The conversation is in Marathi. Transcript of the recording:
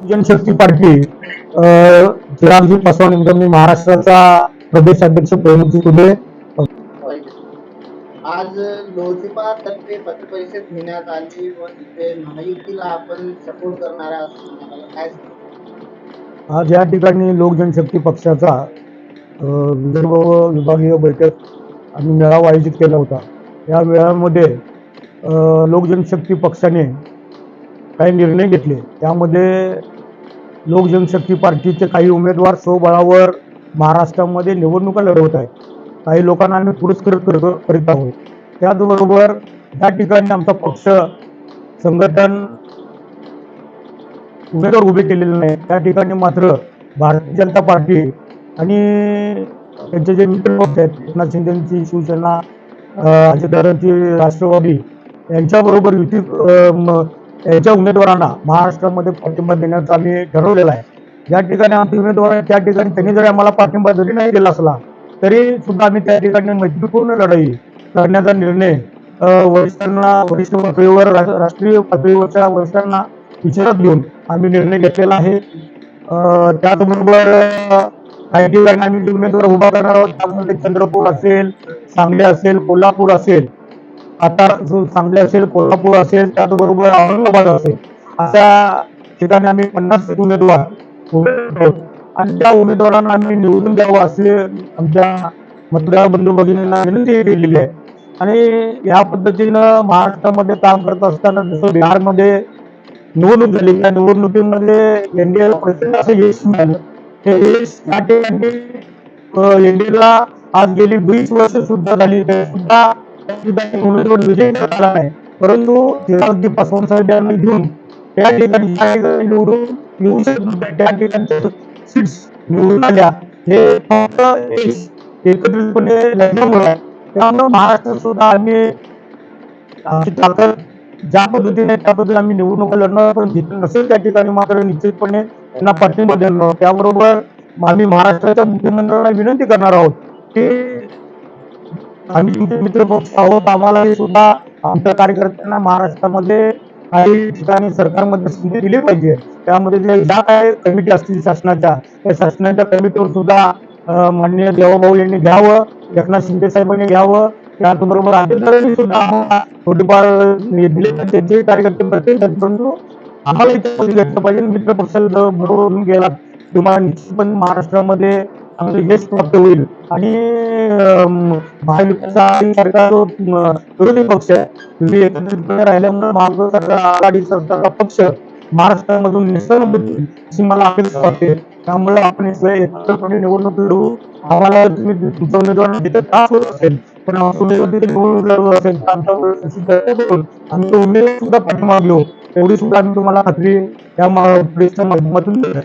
जनशक्ती पार्टी अं, चिरागजी पासवान मी महाराष्ट्राचा प्रदेशाध्यक्ष प्रमुख तुले आज लोजपा तर्फे पत्रपरिषद घेण्यात आली व तिथे महायुतीला आपण सपोर्ट करणार आहात? आज या ठिकाणी लोक जनशक्ती पक्षाचा विदर्भ विभागीय बैठक आम्ही मेळावा आयोजित केला होता. या मेळाव्यामध्ये लोक जनशक्ती पक्षाने काही निर्णय घेतले. त्यामध्ये लोक जनशक्ती पार्टीचे काही उमेदवार स्वबळावर महाराष्ट्रामध्ये निवडणुका लढवत आहेत. काही लोकांना आम्ही पुरस्कृत करतो करीत आहोत. त्याचबरोबर या ठिकाणी आमचा पक्ष संघटन उमेदवार उभे केलेले नाही त्या ठिकाणी मात्र भारतीय जनता पार्टी आणि त्यांचे जे मित्र पक्ष आहेत एकनाथ शिंदेची शिवसेना अं, अजितदादांची राष्ट्रवादी यांच्याबरोबर युती त्यांच्या उमेदवारांना महाराष्ट्रामध्ये पाठिंबा देण्याचा आम्ही ठरवलेला आहे. ज्या ठिकाणी आमचे उमेदवार आहेत. त्या ठिकाणी त्यांनी जरी आम्हाला पाठिंबा जरी नाही दिला असला तरी सुद्धा आम्ही त्या ठिकाणी मैत्रीपूर्ण लढाई करण्याचा निर्णय वरिष्ठांना वरिष्ठ पातळीवर राष्ट्रीय पातळीवरच्या वरिष्ठांना विचारात घेऊन आम्ही निर्णय घेतलेला आहे. त्याचबरोबर काही ठिकाणी आम्ही जे उमेदवार उभा करणार आहोत त्यामध्ये चंद्रपूर असेल सांगली असेल कोल्हापूर असेल आता जो सांगली असेल कोल्हापूर असेल त्याचबरोबर औरंगाबाद असेल अशा ठिकाणी आम्ही पन्नास उमेदवार आणि त्या उमेदवारांना आम्ही निवडून द्यावं असे आमच्या मतदार बंधू भगिनींना विनंती केलेली आहे. आणि या पद्धतीनं महाराष्ट्रामध्ये काम करत असताना जसं बिहारमध्ये निवडणूक झाली त्या निवडणुकीमध्ये एनडीएला प्रचंड असं यश मिळालं. ते यश त्या ठिकाणी एनडीएला आज गेली वीस वर्ष सुद्धा झाली सुद्धा विजयी झाला परंतु घेऊन त्या ठिकाणी ज्या निवडून येऊ शकत त्या ठिकाणी सीट्स निवडून आल्या. हे फक्त एकत्रितपणे लढल्यामुळे त्यामुळे महाराष्ट्रात सुद्धा आम्ही आमची ताकद ज्या पद्धतीने त्या पद्धतीने आम्ही निवडणुका लढणार पण जिथे नसेल त्या ठिकाणी मात्र निश्चितपणे त्यांना पाठिंबा देणार त्याबरोबर आम्ही महाराष्ट्राच्या मुख्यमंत्र्यांना विनंती करणार आहोत की आम्ही मित्र पक्ष आहोत आम्हाला सुद्धा आमच्या कार्यकर्त्यांना महाराष्ट्रामध्ये काही ठिकाणी सरकारमध्ये संधी दिली पाहिजे. त्यामध्ये जे ज्या काय कमिटी असतील शासनाच्या त्या शासनाच्या कमिटीवर सुद्धा माननीय देवाभाऊ यांनी घ्यावं एकनाथ शिंदे साहेबांनी घ्यावं. त्याचबरोबर अजितदादांनी सुद्धा आम्हाला थोडीफार दिले त्यांचे कार्यकर्ते प्रत्येक परंतु आम्हाला याच्यामध्ये घेतलं पाहिजे. मित्र पक्षाला बरोबर गेला. तुम्हाला निश्चितपणे महाराष्ट्रामध्ये चांगलं यश प्राप्त होईल. आणि अं, सरकार जो विरोधी पक्ष आहे. एकत्रितपणे राहिल्यामुळे महाविकास सरकार आघाडी सरकारचा पक्ष महाराष्ट्रामधून निसर्ग अशी मला अपेक्षा वाटते. त्यामुळे आपण एकत्रपणे निवडणूक लढवू आम्हाला तुम्ही तुमचा उमेदवार तिथे त्रास होत असेल पण आमचा निवडणूक लढवू असेल तर आमच्या करून आम्ही उमेदवार सुद्धा पाठिंबा घेऊ. एवढी सुद्धा आम्ही तुम्हाला खात्री या प्रेसच्या माध्यमातून देतो.